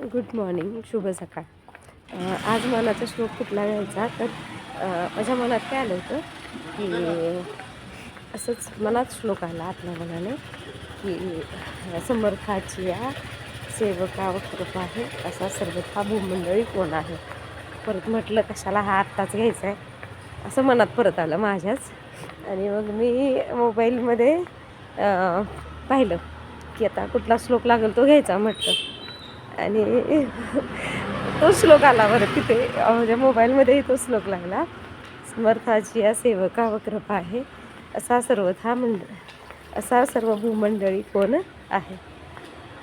Good morning शुभ सकाळ. आज मनाचा श्लोक कुठला घ्यायचा? तर माझ्या मनात काय आलं होतं की असंच मनात श्लोक आला आपल्या मनाने की समर्थाची या सेवका व कृपा आहे असा सर्वथा भूमंडळी कोण आहे? परत म्हटलं कशाला हा आत्ताच घ्यायचा आहे असं मनात परत आलं माझ्याच. आणि मग मी मोबाईलमध्ये पाहिलं की आता कुठला श्लोक लागेल तो घ्यायचा म्हटलं. आणि तो श्लोक आला बरं तिथे. म्हणजे मोबाईलमध्येही तो श्लोक लागला. समर्थाची या सेवका व कृपा आहे. असा सर्वथा मंड असा सर्व भूमंडळी कोण आहे?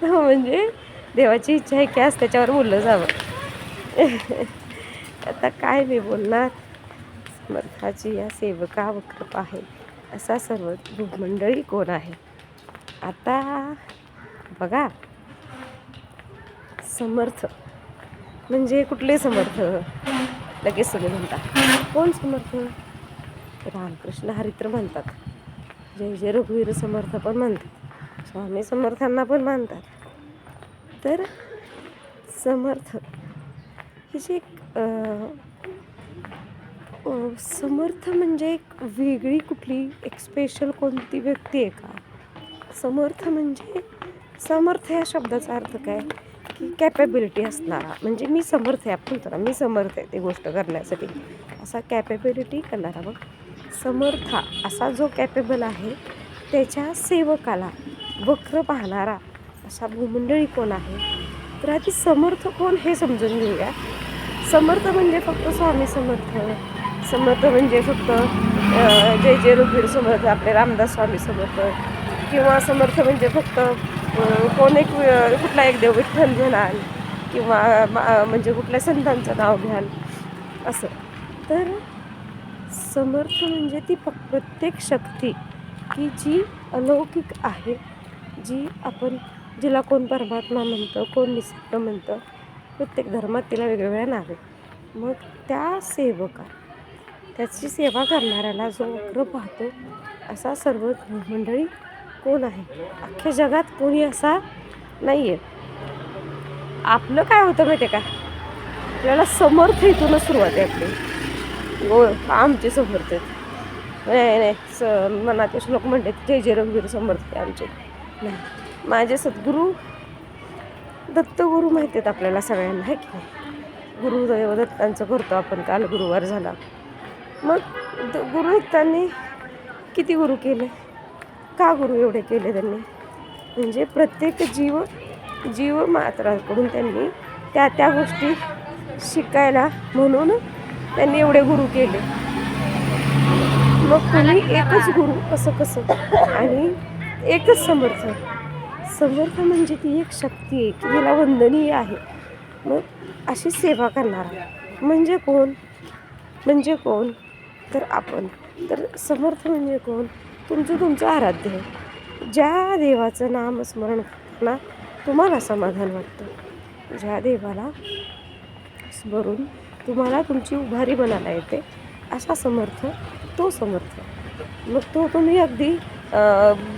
म्हणजे देवाची इच्छा आहे की आज त्याच्यावर बोललं जावं. आता काय मी बोलणार? समर्थाची या सेवका व कृपा आहे. असा सर्व भूमंडळी कोण आहे? आता बघा. समर्थ. म्हणजे कुठले समर्थ? लगेच सगळे म्हणतात. कोण समर्थ? रामकृष्ण हरित्र म्हणतात. जय जय रघुवीर समर्थ पण म्हणतात. स्वामी समर्थांना पण मानतात. तर समर्थ ही जी एक समर्थ म्हणजे एक वेगळी कुठली एक स्पेशल कोणती व्यक्ती आहे का? समर्थ म्हणजे समर्थ या शब्दाचा अर्थ काय? की कॅपेबिलिटी असणारा. म्हणजे मी समर्थ आहे आपण म्हणतो मी समर्थ आहे ती गोष्ट करण्यासाठी. असा कॅपेबिलिटी करणारा मग समर्था असा जो कॅपेबल आहे त्याच्या सेवकाला वक्र पाहणारा असा भूमंडळी कोण आहे? तर आधी समर्थ कोण हे समजून घेऊया. समर्थ म्हणजे फक्त स्वामी समर्थ. समर्थ म्हणजे फक्त जय जय रघुवीर समर्थ आपले रामदास स्वामी समर्थ. किंवा समर्थ म्हणजे फक्त कोण एक कुठला एक देव विठ्ठल म्हणाल किंवा म्हणजे कुठल्या संतांचं नाव घ्याल असं. तर समर्थ म्हणजे ती प प्रत्येक शक्ती की जी अलौकिक आहे जी आपण जिला कोण परमात्मा म्हणतं कोण निसर्ग म्हणतं प्रत्येक धर्मात तिला वेगवेगळ्या नावे. मग त्या सेवका त्याची सेवा करणाऱ्याला जो वक्र पाहतो असा सर्व मंडळी कोण आहे? अख्ख्या जगात कोणी असा नाही आहे आपलं काय होतं माहिती आहे का? आपल्याला समर्थ इथूनच सुरुवात आहे आपली. गो आमचे समर्थ आहेत नाही नाही स मनाचे श्लोक म्हणते जय जय रघुवीर समर्थ आहे आमचे. नाही माझे सद्गुरू दत्तगुरू माहिती आहेत आपल्याला सगळ्यांना आहे की नाही? गुरुदैव दत्तांचं करतो आपण काल गुरुवार झाला. मग द गुरुदत्तांनी किती गुरु केले? का गुरु एवढे केले त्यांनी? म्हणजे प्रत्येक जीव जीव मात्राकडून त्यांनी त्या त्या गोष्टी शिकायला म्हणून त्यांनी एवढे गुरु केले. मग तुम्ही एकच गुरु कसं कसं? आणि एकच समर्थ. समर्थ म्हणजे ती एक शक्ती आहे की तिला वंदनीय आहे. मग अशी सेवा करणारा. म्हणजे कोण? म्हणजे कोण? तर आपण. तर समर्थ म्हणजे कोण? तुमचं तुमचं आराध्य आहे. ज्या देवाचं नामस्मरण करताना तुम्हाला समाधान वाटतं. ज्या देवाला स्मरून तुम्हाला तुमची उभारी बनायला येते असा समर्थ तो समर्थ. मग तो तुम्ही अगदी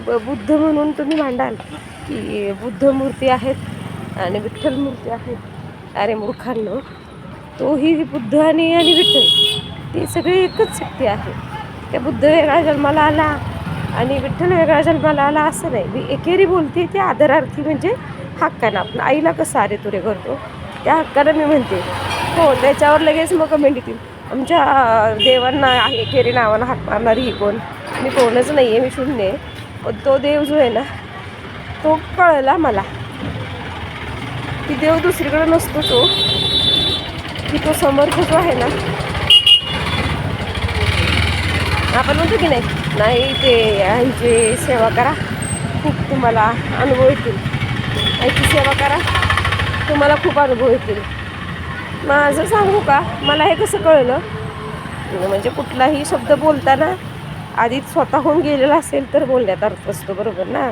ब- बुद्ध म्हणून तुम्ही मांडाल की बुद्ध मूर्ती आहेत आणि विठ्ठल मूर्ती आहेत. अरे मूर्खांनो तोही बुद्ध आणि आणि विठ्ठल ती सगळी एकच शक्ती आहे. त्या बुद्ध वेगळा जन्माला आला आणि विठ्ठल वेगळा जन्माला आला असं नाही. मी एकेरी बोलते ते आदरार्थी म्हणजे हक्कानं. आपण आईला कसं अरे तुरे करतो? त्या हक्कानं मी म्हणते हो त्याच्यावर लगेच मग कमेंट येतील. आमच्या देवांना देवांना एकेरी नावानं हाक मारणारी ही कोण? मी कोणच नाही आहे मी शून्य आहे. पण तो देव जो आहे ना तो कळला मला. की देव दुसरीकडे नसतो तो. की तो समर्थ जो आहे ना आपण म्हणतो की नाही नाही ते यांची सेवा करा. खूप तुम्हाला अनुभव येतील. याची सेवा करा. तुम्हाला खूप अनुभव येतील. माझं सांगू का? मला हे कसं कळलं? म्हणजे कुठलाही शब्द बोलताना आधी स्वतःहून गेलेला असेल तर बोलण्यात अर्थ असतो बरोबर ना?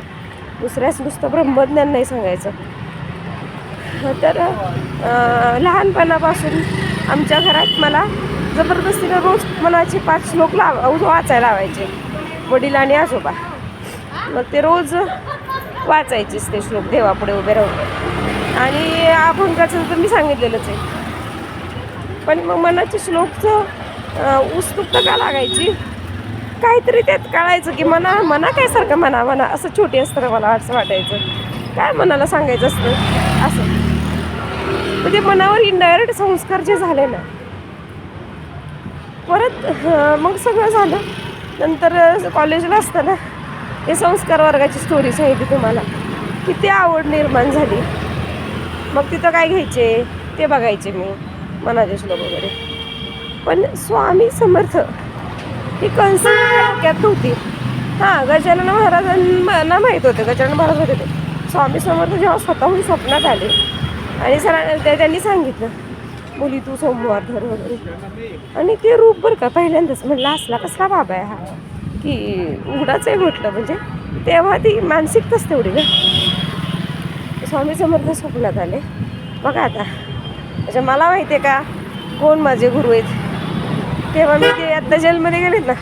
दुसऱ्याच नुसतं ब्रह्मज्ञान नाही सांगायचं. तर लहानपणापासून आमच्या घरात मला जबरदस्तीनं रोज मनाचे पाच श्लोक लाव वाचायला लावायचे. वडील आणि आजोबा. मग ते रोज वाचायचेच ते श्लोक देवापुढे उभे राहून. आणि अभंगाचं तर मी सांगितलेलंच आहे. पण मग मनाचे श्लोकचं उत्सुकता का लागायची? काहीतरी त्यात कळायचं की मना मना काय सारखं म्हणा म्हणा असं छोटी असतं मला असं वाटायचं. काय मनाला सांगायचं असतं? असं. म्हणजे मनावर इनडायरेक्ट संस्कार जे झाले ना परत मग सगळं झालं. नंतर कॉलेजला असताना हे संस्कार वर्गाची स्टोरी सांगितली तुम्हाला. किती आवड निर्माण झाली. मग तिथं काय घ्यायचे? ते बघायचे मी मनाचे श्लोक वगैरे. पण स्वामी समर्थ ही कन्सेप्ट डोक्यात नव्हती. हां गजानन महाराजांना माहीत होते गजानन महाराज होते ते. स्वामी समर्थ जेव्हा स्वतःहून स्वप्नात आले आणि सरा त्या- त्यांनी सांगितलं मुली तू सोमवार धर वगैरे आणि ते रूप बरं का पहिल्यांदाच म्हटलं असला कसला बाबा आहे हा? की उघडाच आहे म्हटलं म्हणजे तेव्हा ती मानसिकताच तेवढी ना. स्वामी समर्थ स्वप्नात आले. बघा आता म्हणजे मला माहिती आहे का कोण माझे गुरु आहेत? तेव्हा मी ते आत्ता जेलमध्ये गेलेत ना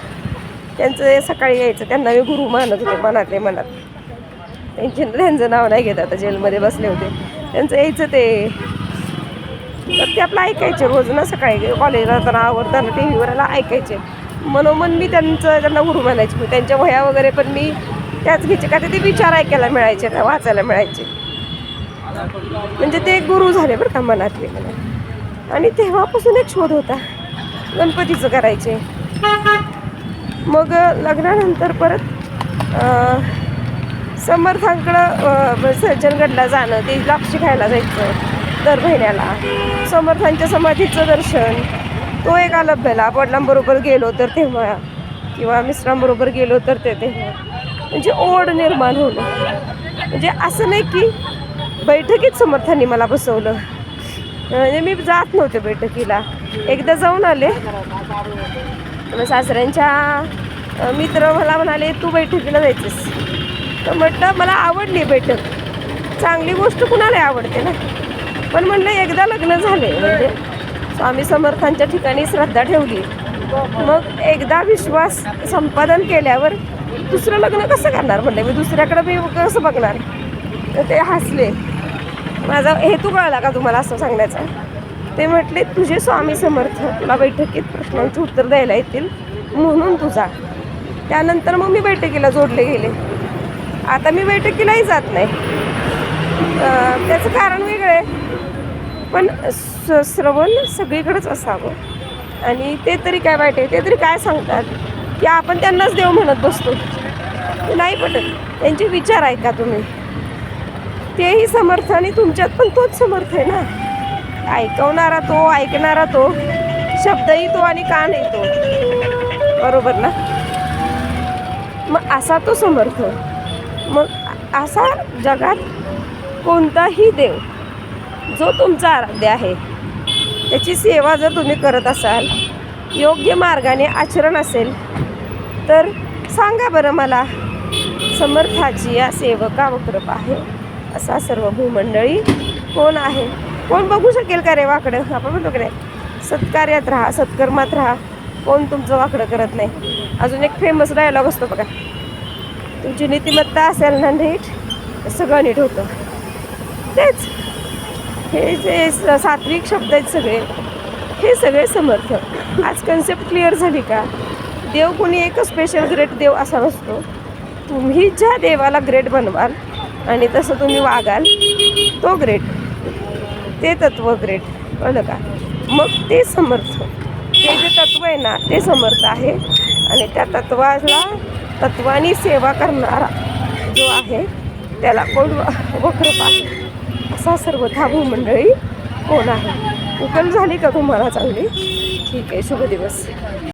त्यांचं सकाळी यायचं त्यांना मी गुरु मानत होते मनातले मनात. त्यांचे त्यांचं नाव नाही घेत आता जेलमध्ये बसले होते. त्यांचं यायचं ते तर ते आपलं ऐकायचे रोज ना सकाळी कॉलेजला जाताना आवडताना टी व्हीवरला ऐकायचे. मनोमन मी त्यांचं त्यांना गुरु म्हणायचे. मी त्यांच्या वह्या वगैरे पण मी त्याच घ्यायचे. का ते विचार ऐकायला मिळायचे ना वाचायला मिळायचे. म्हणजे ते गुरु झाले बरं का मनातले. मला आणि तेव्हापासून एक शोध होता. गणपतीचं करायचे. मग लग्नानंतर परत समर्थांकडं सज्जनगडला जाणं ते लापशी खायला जायचं. दर महिन्याला. समर्थांच्या समाधीचं दर्शन. तो एक अलभ्याला वडिलांबरोबर गेलो तर तेव्हा. किंवा मिस्टरांबरोबर गेलो तर ते तेव्हा. म्हणजे ओढ निर्माण होणं. म्हणजे असं नाही की बैठकीत समर्थांनी मला बसवलं. म्हणजे मी जात नव्हते बैठकीला. एकदा जाऊन आले. सासऱ्यांच्या मित्र मला म्हणाले तू बैठकीला जायचीस. तर म्हटलं मला आवडली बैठक. चांगली गोष्ट कुणाला आवडते ना? पण म्हणलं एकदा लग्न झाले म्हणजे स्वामी समर्थांच्या ठिकाणी श्रद्धा ठेवली. मग एकदा विश्वास संपादन केल्यावर दुसरं लग्न कसं करणार म्हणलं? मी दुसऱ्याकडे मी कसं बघणार? तर ते हसले. माझा हेतू कळला का तुम्हाला असं सांगण्याचा? ते म्हटले तुझे स्वामी समर्थ तुला बैठकीत प्रश्नांची उत्तर द्यायला येतील म्हणून तुझा. त्यानंतर मग मी बैठकीला जोडले गेले. आता मी बैठकीलाही जात नाही. त्याचं कारण वेगळं आहे. पण स श्रवण सगळीकडेच असावं. आणि ते तरी काय वाईट आहे ते तरी काय सांगतात? की आपण त्यांनाच देव म्हणत बसतो. नाही पटत. त्यांचे विचार ऐका तुम्ही. तेही समर्थ आणि तुमच्यात पण तोच समर्थ आहे ना? ऐकवणारा तो ऐकणारा तो. शब्दही तो आणि कान तो. बरोबर ना? मग असा तो समर्थ. मग असा जगात कोणताही देव जो तुमचा आराध्य आहे त्याची सेवा जर तुम्ही करत असाल योग्य मार्गाने आचरण असेल तर सांगा बरं मला समर्थाची या सेवका वक्रप आहे असा सर्व भूमंडळी कोण आहे? कोण बघू शकेल का रे वाकडं? आपण म्हणतो की नाही सत्कार्यात राहा सत्कर्मात राहा कोण तुमचं वाकडं करत नाही. अजून एक फेमस डायलॉग असतो बघा. तुमची नीतिमत्ता असेल ना नीट सगळं नीट होतं. तेच. हे जे स- सात्विक शब्द आहेत सगळे हे सगळे समर्थ. आज कन्सेप्ट क्लिअर झाली का? देव कोणी एकच स्पेशल ग्रेट देव असा नसतो. तुम्ही ज्या देवाला ग्रेट बनवाल आणि तसं तुम्ही वागाल तो ग्रेट ते तत्व ग्रेट कळलं का? मग ते समर्थ. ते जे तत्व आहे ना ते समर्थ आहे. आणि त्या तत्वाला तत्वानी सेवा करणारा जो आहे त्याला कोण वक्रप आहे असा सर्वथा भूमंडळी कोण आहे? उकल झाली का तुम्हाला चांगली? ठीक आहे शुभ दिवस.